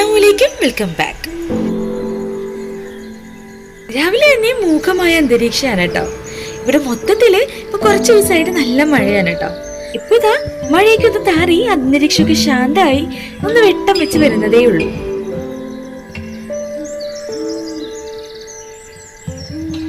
അസ്സാമലൈക്കും welcome back. രാവിലെ തന്നെ മൂഖമായ അന്തരീക്ഷമാണ് കേട്ടോ. ഇവിടെ മൊത്തത്തിൽ ഇപ്പൊ കുറച്ച് ദിവസമായിട്ട് നല്ല മഴയാണ് കേട്ടോ. ഇപ്പൊ ഇതാ മഴയൊക്കെ ഒന്ന് താറി അന്തരീക്ഷമൊക്കെ ശാന്തമായി ഒന്ന് വെട്ടം വെച്ച് വരുന്നതേ ഉള്ളൂ.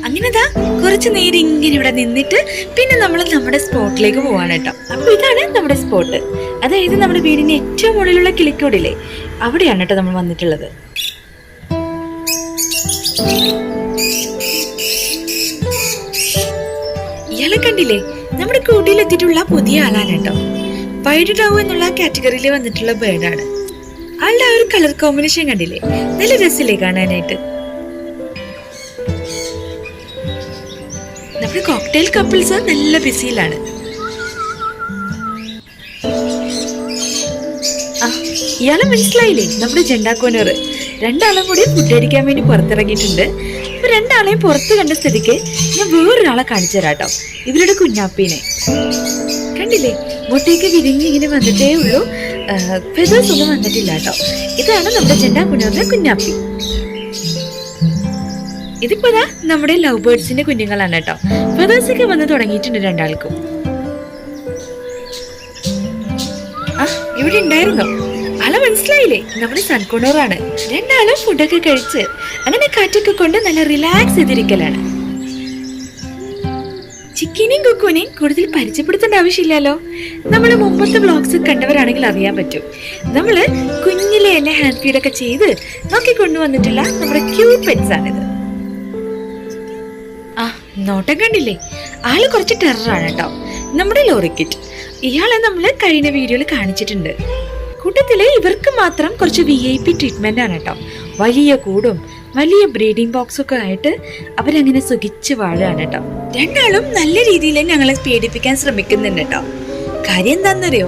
അങ്ങനെതാ കുറച്ച് നേരം ഇങ്ങനെ ഇവിടെ നിന്നിട്ട് പിന്നെ നമ്മൾ നമ്മുടെ സ്പോട്ടിലേക്ക് പോവാണ് കേട്ടോ. അപ്പൊ ഇതാണ് നമ്മുടെ സ്പോട്ട്. അതായത് നമ്മുടെ വീടിന്റെ ഏറ്റവും മുകളിലുള്ള കിളിക്കോടില്ലേ? അവിടെയാണ് കേട്ടോ നമ്മൾ വന്നിട്ടുള്ളത്. ഇയാളെ കണ്ടില്ലേ? നമ്മുടെ കൂട്ടിയിലെത്തിയിട്ടുള്ള പുതിയ ആളാണ് കേട്ടോ. വൈഡ് എന്നുള്ള കാറ്റഗറിയിൽ വന്നിട്ടുള്ള ബേർഡാണ് ആളുടെ ആ ഒരു കളർ കോമ്പിനേഷൻ കണ്ടില്ലേ? നല്ല രസമില്ലേ കാണാനായിട്ട്. നമ്മുടെ കോക്ടെയിൽ കപ്പിൾസ് നല്ല ബിസിയിലാണ് ഇയാളെ മനസ്സിലായില്ലേ? നമ്മുടെ ജെണ്ടാക്കോനർ. രണ്ടാളും കൂടി ഫുഡ് അടിക്കാൻ വേണ്ടി പുറത്തിറങ്ങിയിട്ടുണ്ട്. അപ്പൊ രണ്ടാളെയും പുറത്ത് കണ്ട സ്ഥിതിക്ക് ഞാൻ വേറൊരാളെ കാണിച്ചു തരാട്ടോ. ഇവരുടെ കുഞ്ഞാപ്പീനെ. കണ്ടില്ലേ? മുട്ടയൊക്കെ വിരിഞ്ഞ് ഇങ്ങനെ വന്നിട്ടേ ഉള്ളൂ. ഫെതേഴ്സ് ഒന്നും വന്നിട്ടില്ല കേട്ടോ. ഇതാണ് നമ്മുടെ ജെണ്ടാക്കുനറിന്റെ കുഞ്ഞാപ്പി. ഇതിപ്പോ നമ്മുടെ ലവ് ബേർഡ്സിന്റെ കുഞ്ഞുങ്ങളാണ് കേട്ടോ. ഫെദേഴ്സ് ഒക്കെ വന്ന് തുടങ്ങിയിട്ടുണ്ട് രണ്ടാൾക്കും. ഇവിടെ ഉണ്ടായിരുന്നോ? ആളെ മനസ്സിലായില്ലേ? നമ്മുടെ സൺകുണോറാണ്. രണ്ടാളും ഫുഡൊക്കെ കഴിച്ച് അങ്ങനെ കാറ്റൊക്കെ കൊണ്ട് നല്ല റിലാക്സ് ചെയ്തിരിക്കലാണ്. ചിക്കനെയും കുക്കുവിനെയും കൂടുതൽ പരിചയപ്പെടുത്തേണ്ട ആവശ്യമില്ലല്ലോ. നമ്മൾ മുമ്പത്തെ വ്ളോഗ്സ് കണ്ടവരാണെങ്കിൽ അറിയാൻ പറ്റും. നമ്മൾ കുഞ്ഞിലെ എന്നെ ഹാൻഡ് ഫീഡൊക്കെ ചെയ്ത് നോക്കി കൊണ്ടുവന്നിട്ടുള്ള നമ്മുടെ ക്യൂട്ട് പെറ്റ്സ് ആണിത്. ആ നോട്ടം കണ്ടില്ലേ? ആൾ കുറച്ച് ടെററാണ് കേട്ടോ. നമ്മുടെ ലോറിക്കിറ്റ് ഇയാളെ നമ്മൾ കഴിഞ്ഞ വീഡിയോയിൽ കാണിച്ചിട്ടുണ്ട്. കൂട്ടത്തിൽ ഇവർക്ക് മാത്രം കുറച്ച് വി ഐ പി ട്രീറ്റ്മെന്റ് ആണ് കേട്ടോ. വലിയ കൂടും വലിയ ബ്രീഡിംഗ് ബോക്സും ഒക്കെ ആയിട്ട് അവരങ്ങനെ സുഖിച്ച് വാഴുകയാണ് കേട്ടോ. രണ്ടാളും നല്ല രീതിയിൽ ഞങ്ങളെ പേടിപ്പിക്കാൻ ശ്രമിക്കുന്നുണ്ട് കേട്ടോ. കാര്യം എന്താണെന്നറിയോ?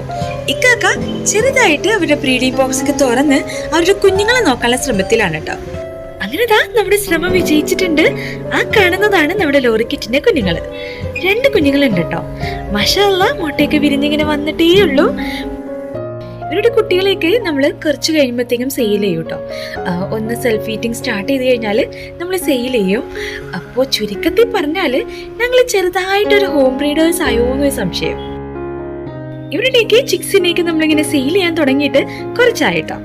ഇക്കാക്ക ചെറുതായിട്ട് അവരുടെ ബ്രീഡിംഗ് ബോക്സ് ഒക്കെ തുറന്ന് അവരുടെ കുഞ്ഞുങ്ങളെ നോക്കാനുള്ള ശ്രമത്തിലാണ് കേട്ടോ. അങ്ങനെ ദാ നമ്മുടെ ശ്രമം വിജയിച്ചിട്ടുണ്ട്. ആ കാണുന്നതാണ് നമ്മുടെ ലോറിക്കിറ്റിന്റെ കുഞ്ഞുങ്ങൾ രണ്ട് കുഞ്ഞുങ്ങളുണ്ട് കേട്ടോ. മഷാല്ല മുട്ടയൊക്കെ വിരിഞ്ഞിങ്ങനെ വന്നിട്ടേ ഉള്ളൂ ഇവരുടെ കുട്ടികളെയൊക്കെ നമ്മൾ കുറച്ച് കഴിയുമ്പോഴത്തേക്കും സെയിൽ ചെയ്യും കേട്ടോ. ഒന്ന് സെൽഫ് ഈറ്റിംഗ് സ്റ്റാർട്ട് ചെയ്ത് കഴിഞ്ഞാൽ നമ്മൾ സെയിൽ ചെയ്യും. അപ്പോൾ ചുരുക്കത്തിൽ പറഞ്ഞാൽ ഞങ്ങൾ ചെറുതായിട്ടൊരു ഹോം ബ്രീഡേഴ്സ് ആയോ എന്നൊരു സംശയം. ഇവരുടെയൊക്കെ ചിക്സിനെയൊക്കെ നമ്മളിങ്ങനെ സെയിൽ ചെയ്യാൻ തുടങ്ങിയിട്ട് കുറച്ചായിട്ടോ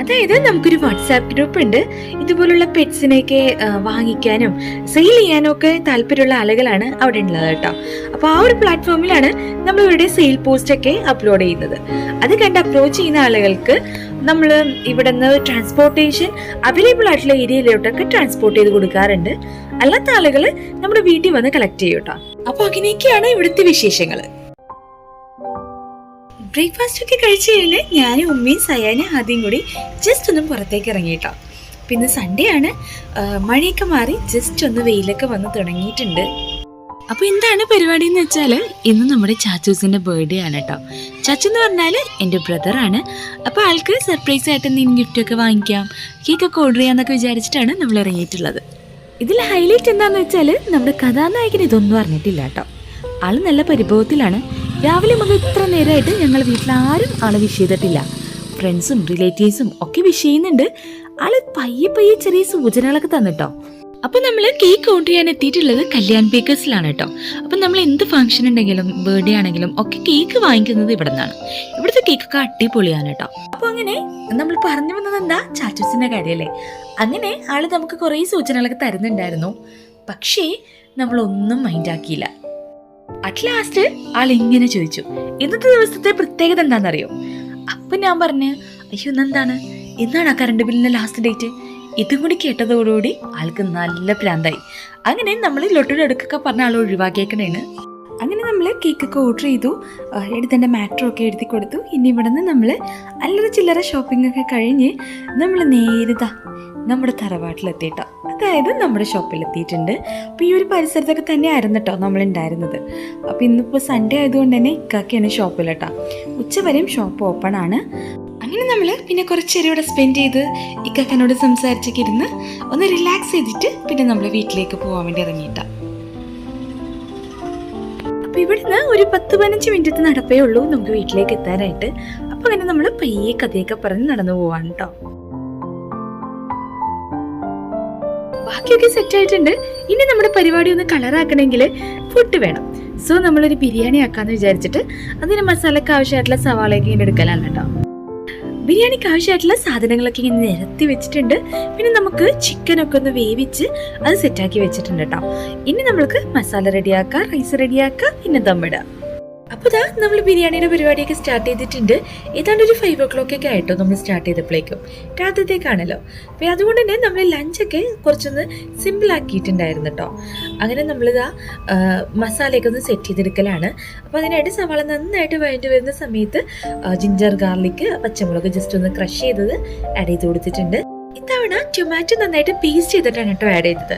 അതായത് നമുക്കൊരു വാട്സാപ്പ് ഗ്രൂപ്പ് ഉണ്ട് ഇതുപോലുള്ള പെറ്റ്സിനെയൊക്കെ വാങ്ങിക്കാനും സെയിൽ ചെയ്യാനും ഒക്കെ താല്പര്യമുള്ള ആളുകളാണ് അവിടെ ഉള്ളത് കേട്ടോ. അപ്പോൾ ആ ഒരു പ്ലാറ്റ്ഫോമിലാണ് നമ്മൾ ഇവിടെ സെയിൽ പോസ്റ്റൊക്കെ അപ്ലോഡ് ചെയ്യുന്നത്. അത് കണ്ട് അപ്രോച്ച് ചെയ്യുന്ന ആളുകൾക്ക് നമ്മൾ ഇവിടെ നിന്ന് ട്രാൻസ്പോർട്ടേഷൻ അവൈലബിൾ ആയിട്ടുള്ള ഏരിയയിലോട്ടൊക്കെ ട്രാൻസ്പോർട്ട് ചെയ്ത് കൊടുക്കാറുണ്ട്. അല്ലാത്ത ആളുകൾ നമ്മുടെ വീട്ടിൽ വന്ന് കളക്ട് ചെയ്യും കേട്ടോ. അപ്പോൾ അങ്ങനെയൊക്കെയാണ് ഇവിടുത്തെ വിശേഷങ്ങൾ ബ്രേക്ക്ഫാസ്റ്റ് ഒക്കെ കഴിച്ചു കഴിഞ്ഞ് ഞാനും ഉമ്മയും സയാനും ആദ്യം കൂടി ജസ്റ്റ് ഒന്ന് പുറത്തേക്ക് ഇറങ്ങിയിട്ടോ പിന്നെ സൺഡേ ആണ് മഴയൊക്കെ മാറി ജസ്റ്റ് ഒന്ന് വെയിലൊക്കെ വന്ന് തുടങ്ങിയിട്ടുണ്ട്. അപ്പൊ എന്താണ് പരിപാടി എന്ന് വെച്ചാൽ ഇന്ന് നമ്മുടെ ചാച്ചൂസിന്റെ ബർത്ത്ഡേ ആണ് കേട്ടോ ചാച്ചു എന്ന് പറഞ്ഞാൽ എന്റെ ആണ്. അപ്പോൾ ആൾക്ക് സർപ്രൈസ് ആയിട്ട് എന്തെങ്കിലും ഗിഫ്റ്റ് ഒക്കെ വാങ്ങിക്കാം കേക്കൊക്കെ ഓർഡർ ചെയ്യാന്നൊക്കെ വിചാരിച്ചിട്ടാണ് നമ്മൾ ഇറങ്ങിയിട്ടുള്ളത്. ഇതിൽ ഹൈലൈറ്റ് എന്താണെന്ന് വെച്ചാൽ നമ്മുടെ കഥാനായകൻ ഇതൊന്നും അറിഞ്ഞിട്ടില്ല കേട്ടോ ആൾ നല്ല പരിഭവത്തിലാണ്. രാവിലെ മുതൽ ഇത്ര നേരമായിട്ട് ഞങ്ങൾ വീട്ടിലാരും ആളെ വിഷ് ചെയ്തിട്ടില്ല. ഫ്രണ്ട്സും റിലേറ്റീവ്സും ഒക്കെ വിഷ് ചെയ്യുന്നുണ്ട്. ആൾ പയ്യെ പയ്യെ ചെറിയ സൂചനകളൊക്കെ തന്നിട്ടോ. അപ്പൊ നമ്മൾ കേക്ക് ഓർഡർ ചെയ്യാൻ എത്തിയിട്ടുള്ളത് കല്യാൺ ബേക്കേഴ്സിലാണ് കേട്ടോ അപ്പൊ നമ്മൾ എന്ത് ഫംഗ്ഷൻ ഉണ്ടെങ്കിലും ബർത്ത്ഡേ ആണെങ്കിലും ഒക്കെ കേക്ക് വാങ്ങിക്കുന്നത് ഇവിടെ നിന്നാണ് ഇവിടുത്തെ കേക്കൊക്കെ അടിപൊളിയാണ് കേട്ടോ അപ്പൊ അങ്ങനെ നമ്മൾ പറഞ്ഞു വന്നത് എന്താ? ചാച്ചൂസിന്റെ കാര്യമല്ലേ അങ്ങനെ ആൾ നമുക്ക് കുറേ സൂചനകളൊക്കെ തരുന്നുണ്ടായിരുന്നു. പക്ഷേ നമ്മളൊന്നും മൈൻഡ് ആക്കിയില്ല. അറ്റ് ലാസ്റ്റ് ആൾ ഇങ്ങനെ ചോദിച്ചു ഇന്നത്തെ ദിവസത്തെ പ്രത്യേകത എന്താണെന്നറിയോ? അപ്പൊ ഞാൻ പറഞ്ഞു അയ്യോ ഇന്നെന്താണ്? ഇന്നാണ് ആ കറണ്ട് ബില്ലിന്റെ ലാസ്റ്റ് ഡേറ്റ് ഇതും കൂടി കേട്ടതോടുകൂടി ആൾക്ക് നല്ല പ്രാന്തായി അങ്ങനെ നമ്മൾ ലൊട്ടോടെ അടുക്കൊക്കെ പറഞ്ഞ ആൾ ഒഴിവാക്കിയേക്കണേണ് അങ്ങനെ നമ്മൾ കേക്കൊക്കെ ഓർഡർ ചെയ്തു. എടുത്തതിന്റെ എഴുതേണ്ട മാറ്ററും ഒക്കെ എഴുതി കൊടുത്തു. ഇനി ഇവിടെ നിന്ന് നമ്മൾ അല്ലറ ചില്ലറ ഷോപ്പിംഗ് ഒക്കെ കഴിഞ്ഞ് നമ്മൾ നേരിതാ നമ്മുടെ തറവാട്ടിലെത്തിയിട്ടോ. അതായത് നമ്മുടെ ഷോപ്പിലെത്തിയിട്ടുണ്ട് അപ്പോൾ ഈ ഒരു പരിസരത്തൊക്കെ തന്നെ ആയിരുന്നു കേട്ടോ നമ്മളുണ്ടായിരുന്നത്. അപ്പോൾ ഇന്നിപ്പോൾ സൺഡേ ആയതുകൊണ്ട് തന്നെ ഇക്കാക്കിയാണ് ഷോപ്പിൽ കേട്ടോ ഉച്ചവരെയും ഷോപ്പ് ഓപ്പൺ ആണ്. അങ്ങനെ നമ്മൾ പിന്നെ കുറച്ച് നേരം ഇവിടെ സ്പെൻഡ് ചെയ്ത് ഇക്കാക്കനോട് സംസാരിച്ചൊക്കെ ഇരുന്ന് ഒന്ന് റിലാക്സ് ചെയ്തിട്ട് പിന്നെ നമ്മൾ വീട്ടിലേക്ക് പോകാൻ വേണ്ടി ഇറങ്ങിയിട്ടാ. അപ്പൊ ഇവിടുന്ന് ഒരു പത്ത് പതിനഞ്ച് മിനിറ്റ് നടപ്പേ ഉള്ളൂ നമുക്ക് വീട്ടിലേക്ക് എത്താനായിട്ട്. അപ്പൊ അങ്ങനെ നമ്മൾ പയ്യെ കഥയൊക്കെ പറഞ്ഞ് നടന്നു പോവാണ് കേട്ടോ ബാക്കിയൊക്കെ സെറ്റ് ആയിട്ടുണ്ട്. ഇനി നമ്മുടെ പരിപാടി ഒന്ന് കളറാക്കണമെങ്കിൽ ഫുഡ് വേണം. സോ നമ്മളൊരു ബിരിയാണി ആക്കാന്ന് വിചാരിച്ചിട്ട് അതിന് മസാലക്ക് ആവശ്യമായിട്ടുള്ള സവാളയൊക്കെ ഇങ്ങനെ എടുക്കലാണ് കേട്ടോ ബിരിയാണിക്ക് ആവശ്യമായിട്ടുള്ള സാധനങ്ങളൊക്കെ ഇങ്ങനെ നിരത്തി വെച്ചിട്ടുണ്ട്. പിന്നെ നമുക്ക് ചിക്കനൊക്കെ ഒന്ന് വേവിച്ച് അത് സെറ്റാക്കി വെച്ചിട്ടുണ്ട് കേട്ടോ ഇനി നമ്മൾക്ക് മസാല റെഡിയാക്കാം റൈസ് റെഡിയാക്കാം പിന്നെ ദമ്മിടാം അപ്പോൾ ഇതാ നമ്മൾ ബിരിയാണിയുടെ പരിപാടിയൊക്കെ സ്റ്റാർട്ട് ചെയ്തിട്ടുണ്ട്. ഏതാണ്ട് ഒരു ഫൈവ് ഓ ക്ലോക്ക് ഒക്കെ ആയിട്ടോ നമ്മൾ സ്റ്റാർട്ട് ചെയ്തപ്പോഴേക്കും. രാത്രിത്തേക്കാണല്ലോ. അപ്പോൾ അതുകൊണ്ട് തന്നെ നമ്മൾ ലഞ്ചൊക്കെ കുറച്ചൊന്ന് സിമ്പിൾ ആക്കിയിട്ടുണ്ടായിരുന്നു കേട്ടോ അങ്ങനെ നമ്മളിതാ മസാലയൊക്കെ ഒന്ന് സെറ്റ് ചെയ്തെടുക്കലാണ്. അപ്പോൾ അതിനായിട്ട് സവാള നന്നായിട്ട് വഴണ്ടി വരുന്ന സമയത്ത് ജിഞ്ചർ ഗാർലിക് പച്ചമുളക് ജസ്റ്റ് ഒന്ന് ക്രഷ് ചെയ്തത് ആഡ് ചെയ്ത് കൊടുത്തിട്ടുണ്ട്. ഇത്തവണ ടൊമാറ്റോ നന്നായിട്ട് പേസ്റ്റ് ചെയ്തിട്ടാണ് കേട്ടോ ആഡ് ചെയ്തത്.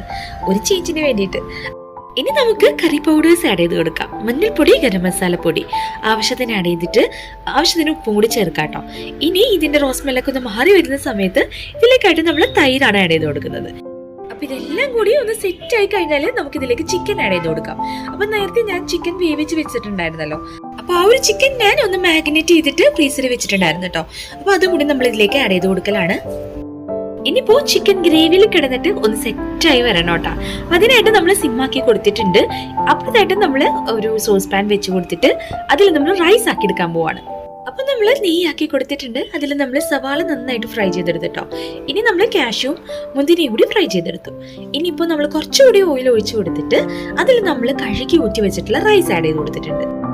ഒരു ചേഞ്ചിന് വേണ്ടിയിട്ട്. ഇനി നമുക്ക് കറി പൗഡേഴ്സ് ആഡ് ചെയ്ത് കൊടുക്കാം. മഞ്ഞൾപ്പൊടി ഗരം മസാലപ്പൊടി ആവശ്യത്തിന് ആഡ് ചെയ്തിട്ട് ആവശ്യത്തിന് ഉപ്പും കൂടി ചേർക്കാം കേട്ടോ. ഇനി ഇതിന്റെ റോസ്മെല്ലൊക്കെ ഒന്ന് മാറി വരുന്ന സമയത്ത് ഇതിലേക്കായിട്ട് നമ്മൾ തൈരാണ് ആഡ് ചെയ്ത് കൊടുക്കുന്നത്. അപ്പൊ ഇതെല്ലാം കൂടി ഒന്ന് സെറ്റ് ആയി കഴിഞ്ഞാൽ നമുക്ക് ഇതിലേക്ക് ചിക്കൻ ആഡ് ചെയ്ത് കൊടുക്കാം. അപ്പൊ നേരത്തെ ഞാൻ ചിക്കൻ വേവിച്ച് വെച്ചിട്ടുണ്ടായിരുന്നല്ലോ. അപ്പോൾ ആ ഒരു ചിക്കൻ ഞാൻ ഒന്ന് മാഗ്നേറ്റ് ചെയ്തിട്ട് ഫ്രീസറിൽ വെച്ചിട്ടുണ്ടായിരുന്നു കേട്ടോ. അപ്പോൾ അതും കൂടി നമ്മൾ ഇതിലേക്ക് ആഡ് ചെയ്ത് കൊടുക്കലാണ്. ഇനിയിപ്പോ ചിക്കൻ ഗ്രേവിയിൽ കിടന്നിട്ട് ഒന്ന് സെറ്റായി വരണം കേട്ടോ. അതിനായിട്ട് നമ്മൾ സിമ്മാക്കി കൊടുത്തിട്ടുണ്ട്. അപ്പോഴത്തായിട്ട് നമ്മൾ ഒരു സോസ് പാൻ വെച്ച് കൊടുത്തിട്ട് അതിൽ നമ്മൾ റൈസ് ആക്കി എടുക്കാൻ പോവാണ്. അപ്പൊ നമ്മൾ നെയ്യാക്കി കൊടുത്തിട്ടുണ്ട്. അതിൽ നമ്മൾ സവാള നന്നായിട്ട് ഫ്രൈ ചെയ്തെടുത്തിട്ടോ ഇനി നമ്മൾ കാഷ്യൂ മുന്തിരിയും കൂടി ഫ്രൈ ചെയ്തെടുത്തു. ഇനിയിപ്പോൾ നമ്മൾ കുറച്ചുകൂടി ഓയിൽ ഒഴിച്ചു കൊടുത്തിട്ട് അതിൽ നമ്മൾ കഴുകി ഊറ്റി വെച്ചിട്ടുള്ള റൈസ് ആഡ് ചെയ്ത് കൊടുത്തിട്ടുണ്ട്.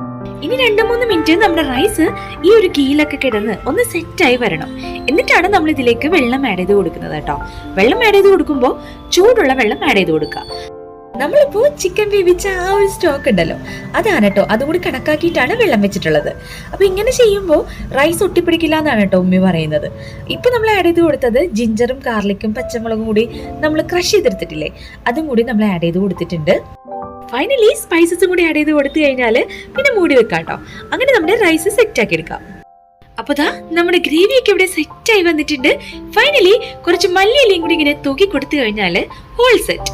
ഇനി രണ്ട് മൂന്ന് മിനിറ്റ് നമ്മുടെ റൈസ് ഈ ഒരു കീലൊക്കെ കിടന്ന് ഒന്ന് സെറ്റായി വരണം. എന്നിട്ടാണ് നമ്മൾ ഇതിലേക്ക് വെള്ളം ആഡ് ചെയ്ത് കൊടുക്കുന്നത് കേട്ടോ. വെള്ളം ആഡ് ചെയ്ത് കൊടുക്കുമ്പോൾ ചൂടുള്ള വെള്ളം ആഡ് ചെയ്ത് കൊടുക്കുക. നമ്മളിപ്പോ ചിക്കൻ വേവിച്ച ആ ഒരു സ്റ്റോക്ക് ഉണ്ടല്ലോ. അതാണ് കേട്ടോ. അതുകൂടി കണക്കാക്കിയിട്ടാണ് വെള്ളം വെച്ചിട്ടുള്ളത്. അപ്പൊ ഇങ്ങനെ ചെയ്യുമ്പോൾ റൈസ് ഒട്ടിപ്പിടിക്കില്ല എന്നാണ് കേട്ടോ ഉമ്മി പറയുന്നത്. ഇപ്പൊ നമ്മൾ ആഡ് ചെയ്ത് കൊടുത്തത് ജിഞ്ചറും ഗാർലിക്കും പച്ചമുളകും കൂടി നമ്മൾ ക്രഷ് ചെയ്തെടുത്തിട്ടില്ലേ? അതും കൂടി നമ്മൾ ആഡ് ചെയ്ത് കൊടുത്തിട്ടുണ്ട്. ഫൈനലി സ്പൈസസും കൂടി ആഡ് ചെയ്ത് കൊടുത്തു കഴിഞ്ഞാൽ പിന്നെ മൂടി വെക്കാം കേട്ടോ അങ്ങനെ നമ്മുടെ റൈസ് സെറ്റ് ആക്കി എടുക്കാം. അപ്പോൾ ദാ നമ്മുടെ ഗ്രേവിയൊക്കെ ഇവിടെ സെറ്റ് ആയി വന്നിട്ടുണ്ട്. ഫൈനലി കുറച്ച് മല്ലിയിലയും കൂടി ഇങ്ങനെ തൂക്കി കൊടുത്തു കഴിഞ്ഞാൽ ഹോൾ സെറ്റ്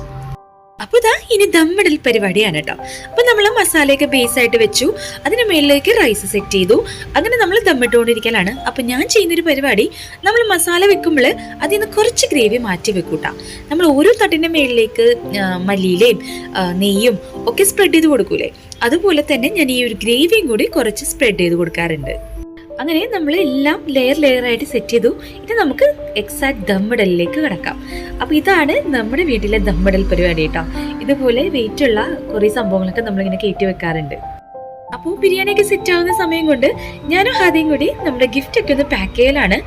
അപ്പൊ ഇതാ ഇനി ദമ്മിടൽ പരിപാടിയാണ് കേട്ടോ. അപ്പൊ നമ്മൾ മസാലയൊക്കെ ബേസ് ആയിട്ട് വെച്ചു. അതിന് മേളിലേക്ക് റൈസ് സെറ്റ് ചെയ്തു. അങ്ങനെ നമ്മൾ ദമ്മിട്ടുകൊണ്ടിരിക്കലാണ്. അപ്പൊ ഞാൻ ചെയ്യുന്നൊരു പരിപാടി നമ്മൾ മസാല വെക്കുമ്പോൾ അതിൽ നിന്ന് കുറച്ച് ഗ്രേവി മാറ്റി വെക്കൂട്ടാ. നമ്മൾ ഓരോ തട്ടിന്റെ മേളിലേക്ക് മല്ലിയിലയും നെയ്യും ഒക്കെ സ്പ്രെഡ് ചെയ്ത് കൊടുക്കൂലേ? അതുപോലെ തന്നെ ഞാൻ ഈ ഒരു ഗ്രേവിയും കൂടി കുറച്ച് സ്പ്രെഡ് ചെയ്ത് കൊടുക്കാറുണ്ട്. അങ്ങനെ നമ്മൾ എല്ലാം ലെയർ ലെയർ ആയിട്ട് സെറ്റ് ചെയ്തു. ഇനി നമുക്ക് എക്സാക്ട് ദമ്മിടലിലേക്ക് കിടക്കാം. അപ്പോൾ ഇതാണ് നമ്മുടെ വീട്ടിലെ ദമ്മിടൽ പരിപാടി കേട്ടോ ഇതുപോലെ വെയിറ്റ് ഉള്ള കുറേ സംഭവങ്ങളൊക്കെ നമ്മളിങ്ങനെ കയറ്റി വെക്കാറുണ്ട്. അപ്പോൾ ബിരിയാണിയൊക്കെ സെറ്റ് ആവുന്ന സമയം കൊണ്ട് ഞാനും ആദ്യം കൂടി നമ്മുടെ ഗിഫ്റ്റ് ഒക്കെ ഒന്ന് പാക്ക് ചെയ്യലാണ്.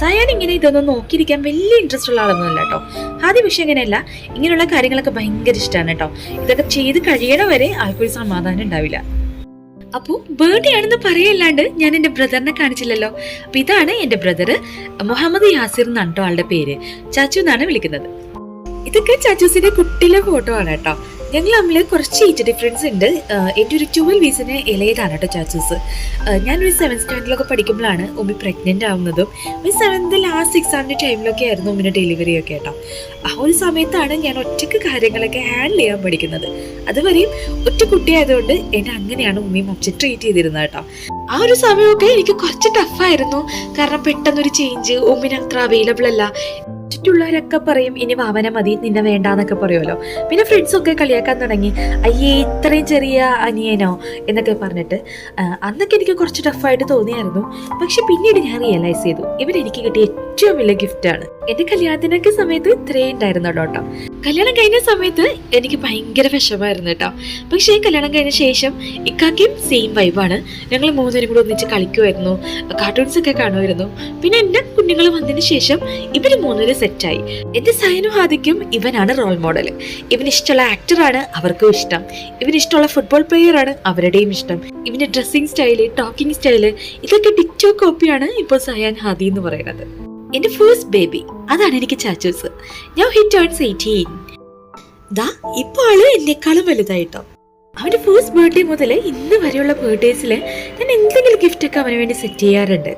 സയാൻ ഇങ്ങനെ ഇതൊന്നും നോക്കിയിരിക്കാൻ വലിയ ഇൻട്രസ്റ്റ് ഉള്ള ആളൊന്നുമല്ല കേട്ടോ ആദ്യം വിഷയം അങ്ങനെയല്ല. ഇങ്ങനെയുള്ള കാര്യങ്ങളൊക്കെ ഭയങ്കര ഇഷ്ടമാണ് കേട്ടോ ഇതൊക്കെ ചെയ്ത് കഴിയണ വരെ ആൾക്കൊരു സമാധാനം ഉണ്ടാവില്ല. അപ്പോൾ ബർത്ത്ഡേ ആണെന്ന് പറയല്ലാണ്ട് ഞാൻ എന്റെ ബ്രദറിനെ കാണിച്ചില്ലല്ലോ. അപ്പൊ ഇതാണ് എന്റെ ബ്രദർ മുഹമ്മദ് യാസിർ എന്നാണ് കേട്ടോ ആളുടെ പേര്. ചാച്ചു എന്നാണ് വിളിക്കുന്നത്. ഇതൊക്കെ ചാച്ചൂസിന്റെ കുട്ടിയിലെ ഫോട്ടോ ആണ് കേട്ടോ. ഞങ്ങൾ തമ്മിൽ കുറച്ച് ഏജ് ഡിഫറൻസ് ഉണ്ട്. എന്റെ ഒരു ട്വൽവ് വീസിന് ഇലയതാണ് കേട്ടോ ചാച്ചൂസ്. ഞാനൊരു സെവൻ സ്റ്റാൻഡിലൊക്കെ പഠിക്കുമ്പോഴാണ് ഉമ്മി പ്രഗ്നന്റ് ആവുന്നതും ഒരു സെവൻത്ത് ലാസ്റ്റ് എക്സാമിന്റെ ടൈമിലൊക്കെ ആയിരുന്നു ഉമ്മിന്റെ ഡെലിവറി ഒക്കെ കേട്ടോ ആ ഒരു സമയത്താണ് ഞാൻ ഒറ്റയ്ക്ക് കാര്യങ്ങളൊക്കെ ഹാൻഡിൽ ചെയ്യാൻ പഠിക്കുന്നത്. അതുവരെയും ഒറ്റ കുട്ടിയായതുകൊണ്ട് എന്നെ അങ്ങനെയാണ് ഉമ്മയും അച്ഛൻ ട്രീറ്റ് ചെയ്തിരുന്നത് കേട്ടോ ആ ഒരു സമയമൊക്കെ എനിക്ക് കുറച്ച് ടഫായിരുന്നു കാരണം പെട്ടെന്നൊരു ചേഞ്ച് ഉമ്മിന് അത്ര അവൈലബിൾ അല്ല. ചുറ്റുള്ളവരൊക്കെ പറയും ഇനി വാവന മതി നിന്നെ വേണ്ടാന്നൊക്കെ പറയുമല്ലോ. പിന്നെ ഫ്രണ്ട്സൊക്കെ കളിയാക്കാൻ തുടങ്ങി അയ്യേ ഇത്രയും ചെറിയ അനിയനോ? എന്നൊക്കെ പറഞ്ഞിട്ട് അന്നൊക്കെ എനിക്ക് കുറച്ച് ടഫായിട്ട് തോന്നിയായിരുന്നു. പക്ഷെ പിന്നീട് ഞാൻ റിയലൈസ് ചെയ്തു ഇവരെനിക്ക് കിട്ടിയ ഏറ്റവും വലിയ ആണ്. എന്റെ കല്യാണത്തിനൊക്കെ സമയത്ത് ഇത്രയും ഉണ്ടായിരുന്നു കേട്ടോ കല്യാണം കഴിഞ്ഞ സമയത്ത് എനിക്ക് ഭയങ്കര വിഷമായിരുന്നു കേട്ടോ പക്ഷേ കല്യാണം കഴിഞ്ഞ ശേഷം ഇക്കാക്കും സെയിം വൈബാണ് ഞങ്ങൾ മൂന്നുപേരും കൂടെ ഒന്നിച്ച് കളിക്കുമായിരുന്നു കാർട്ടൂൺസ് ഒക്കെ കാണുമായിരുന്നു പിന്നെ എന്റെ കുഞ്ഞുങ്ങൾ വന്നതിന് ശേഷം ഇവർ മൂന്നുപേരും സെറ്റായി എന്റെ സയനു ഹാദിക്കും ഇവനാണ് റോൾ മോഡൽ ഇവന് ഇഷ്ടമുള്ള ആക്ടറാണ് അവർക്കും ഇഷ്ടം. ഇവന് ഇഷ്ടമുള്ള ഫുട്ബോൾ പ്ലെയർ ആണ് അവരുടെയും ഇഷ്ടം. ഇവന്റെ ഡ്രസ്സിംഗ് സ്റ്റൈൽ ടോക്കിംഗ് സ്റ്റൈൽ ഇതൊക്കെ ടിക്ടോക്ക് കോപ്പിയാണ് ഇപ്പോൾ സയാൻ ഹാദി എന്ന് പറയുന്നത്. എന്റെ ഫസ്റ്റ് ബേബി അതാണ് എനിക്ക് ചാച്ചൂസ് ഞാൻ ഹിറ്റ് ടേൺസ് എയ്റ്റീൻ ദാ ഇപ്പൊ ആൾ എന്നെക്കാളും വലുതായിട്ടോ. അവന്റെ ഫസ്റ്റ് ബർത്ത്ഡേ മുതൽ ഇന്ന് വരെയുള്ള ബർത്ത്ഡേസിൽ ഞാൻ എന്തെങ്കിലും ഗിഫ്റ്റ് ഒക്കെ അവന് വേണ്ടി സെറ്റ് ചെയ്യാറുണ്ട്.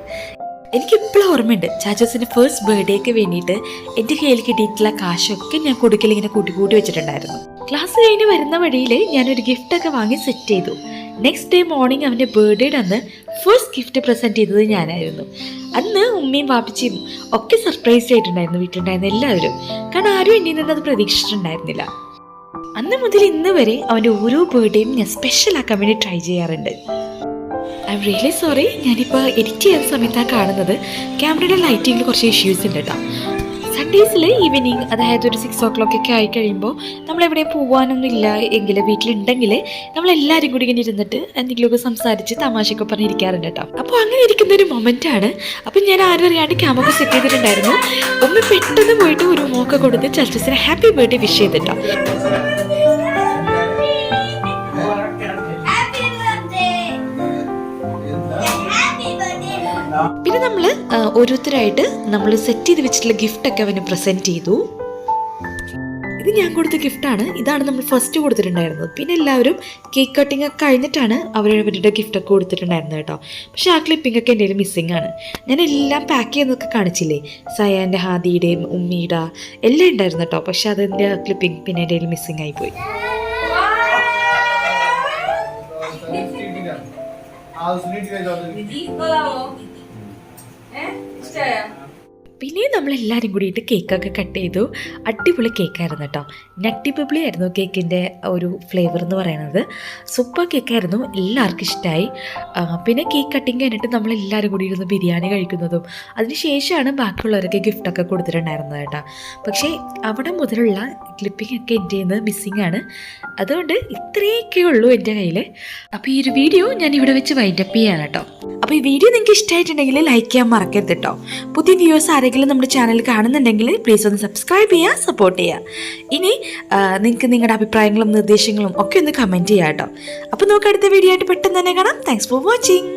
എനിക്ക് ഇപ്പോഴും ഓർമ്മയുണ്ട് ചാച്ചോസിന്റെ ഫസ്റ്റ് ബർത്ത്ഡേക്ക് വേണ്ടിയിട്ട് എന്റെ കയ്യിൽ കിട്ടിയിട്ടുള്ള കാശൊക്കെ ഞാൻ കൊടുക്കലിങ്ങനെ കൂട്ടി കൂട്ടി വെച്ചിട്ടുണ്ടായിരുന്നു. ക്ലാസ് കഴിഞ്ഞ് വരുന്ന വഴിയിൽ ഞാനൊരു ഗിഫ്റ്റ് ഒക്കെ വാങ്ങി സെറ്റ് ചെയ്തു. നെക്സ്റ്റ് ഡേ മോർണിംഗ് അവന്റെ ബർത്ത്ഡേയുടെ അന്ന് ഫസ്റ്റ് ഗിഫ്റ്റ് പ്രസന്റ് ചെയ്തത് ഞാനായിരുന്നു. അന്ന് ഉമ്മയും വാപ്പിച്ചിയും ഒക്കെ സർപ്രൈസ് ആയിട്ടുണ്ടായിരുന്നു വീട്ടിലുണ്ടായിരുന്ന എല്ലാവരും. കാരണം ആരും എന്നിൽ നിന്ന് അത് പ്രതീക്ഷിച്ചിട്ടുണ്ടായിരുന്നില്ല. അന്ന് മുതൽ ഇന്ന് വരെ അവന്റെ ഓരോ ബർത്ത്ഡേയും ഞാൻ സ്പെഷ്യൽ ആക്കാൻ വേണ്ടി ട്രൈ ചെയ്യാറുണ്ട്. ഐ എം റിയലി സോറി ഞാനിപ്പോൾ എഡിറ്റ് ചെയ്യുന്ന സമയത്താണ് കാണുന്നത് ക്യാമറയുടെ ലൈറ്റിങ്ങിൽ കുറച്ച് ഇഷ്യൂസ് ഉണ്ട് കേട്ടോ സൺഡേസിൽ ഈവനിങ് അതായത് ഒരു സിക്സ് ഓ ക്ലോക്ക് ഒക്കെ ആയി കഴിയുമ്പോൾ നമ്മളെവിടെയും പോകാനൊന്നും ഇല്ല എങ്കിൽ വീട്ടിലുണ്ടെങ്കിൽ നമ്മളെല്ലാവരും കൂടി ഇങ്ങനെ ഇരുന്നിട്ട് എന്തെങ്കിലുമൊക്കെ സംസാരിച്ച് തമാശയൊക്കെ പറഞ്ഞിരിക്കാറുണ്ട് കേട്ടോ. അപ്പോൾ അങ്ങനെ ഇരിക്കുന്ന ഒരു മൊമെന്റ് ആണ്. അപ്പം ഞാൻ ആരും അറിയാണ്ട് ക്യാമറ സെറ്റ് ചെയ്തിട്ടുണ്ടായിരുന്നു. ഒന്ന് പെട്ടെന്ന് പോയിട്ട് ഒരു മോക്ക കൊടുത്ത് ചർച്ചസിന് ഹാപ്പി ബർത്ത്ഡേ വിഷ് ചെയ്തിട്ടോ. ഓരോരുത്തരായിട്ട് നമ്മൾ സെറ്റ് ചെയ്ത് വെച്ചിട്ടുള്ള ഗിഫ്റ്റൊക്കെ അവന് പ്രസന്റ് ചെയ്തു ഇത് ഞാൻ കൊടുത്ത ഗിഫ്റ്റാണ് ഇതാണ് നമ്മൾ ഫസ്റ്റ് കൊടുത്തിട്ടുണ്ടായിരുന്നത് പിന്നെ എല്ലാവരും കേക്ക് കട്ടിംഗ് ഒക്കെ കഴിഞ്ഞിട്ടാണ് അവരവരുടെ ഗിഫ്റ്റൊക്കെ കൊടുത്തിട്ടുണ്ടായിരുന്നത് കേട്ടോ പക്ഷേ ആ ക്ലിപ്പിംഗ് ഒക്കെ എന്റെ മിസ്സിംഗ് ആണ് ഞാൻ എല്ലാം പാക്ക് ചെയ്യുന്നതൊക്കെ കാണിച്ചില്ലേ സയാന്റെ ഹാദിയുടെയും ഉമ്മിയുടെ എല്ലാം ഉണ്ടായിരുന്നു കേട്ടോ പക്ഷേ അതിന്റെ ക്ലിപ്പിംഗ് പിന്നെ എന്റെ മിസ്സിംഗ് ആയിപ്പോയി പിന്നെ നമ്മളെല്ലാവരും കൂടിയിട്ട് കേക്കൊക്കെ കട്ട് ചെയ്തു. അടിപൊളി കേക്കായിരുന്നു കേട്ടോ. നട്ടി ബബ്ലി ആയിരുന്നു കേക്കിന്റെ ഒരു ഫ്ലേവർ എന്ന് പറയുന്നത്. സൂപ്പർ കേക്കായിരുന്നു. എല്ലാവർക്കും ഇഷ്ടമായി പിന്നെ കേക്ക് കട്ടിങ് കഴിഞ്ഞിട്ട് നമ്മളെല്ലാവരും കൂടി ഇരുന്ന് ബിരിയാണി കഴിക്കുന്നതും. അതിന് ശേഷമാണ് ബാക്കിയുള്ളവരൊക്കെ ഗിഫ്റ്റൊക്കെ കൊടുത്തിട്ടുണ്ടായിരുന്നത് കേട്ടോ. പക്ഷേ അവിടെ മുതലുള്ള ക്ലിപ്പിംഗ് ഒക്കെ എന്റെ നിന്ന് മിസ്സിങ് ആണ്. അതുകൊണ്ട് ഇത്രയൊക്കെ ഉള്ളൂ എന്റെ കയ്യിൽ അപ്പോൾ ഈ ഒരു വീഡിയോ ഞാൻ ഇവിടെ വെച്ച് വൈൻഡ് അപ്പ് ചെയ്യാണ് കേട്ടോ അപ്പോൾ ഈ വീഡിയോ നിങ്ങൾക്ക് ഇഷ്ടമായിട്ടുണ്ടെങ്കിൽ ലൈക്ക് ചെയ്യാൻ മറക്കരുത് കേട്ടോ പുതിയ വ്യൂവേഴ്സ് ആരെങ്കിലും നമ്മുടെ ചാനൽ കാണുന്നുണ്ടെങ്കിൽ പ്ലീസ് ഒന്ന് സബ്സ്ക്രൈബ് ചെയ്യുക സപ്പോർട്ട് ചെയ്യുക. ഇനി നിങ്ങൾക്ക് നിങ്ങളുടെ അഭിപ്രായങ്ങളും നിർദ്ദേശങ്ങളും ഒക്കെ ഒന്ന് കമന്റ് ചെയ്യാം കേട്ടോ അപ്പോൾ നമുക്ക് അടുത്ത വീഡിയോ ആയിട്ട് പെട്ടെന്ന് തന്നെ കാണാം. Thanks for watching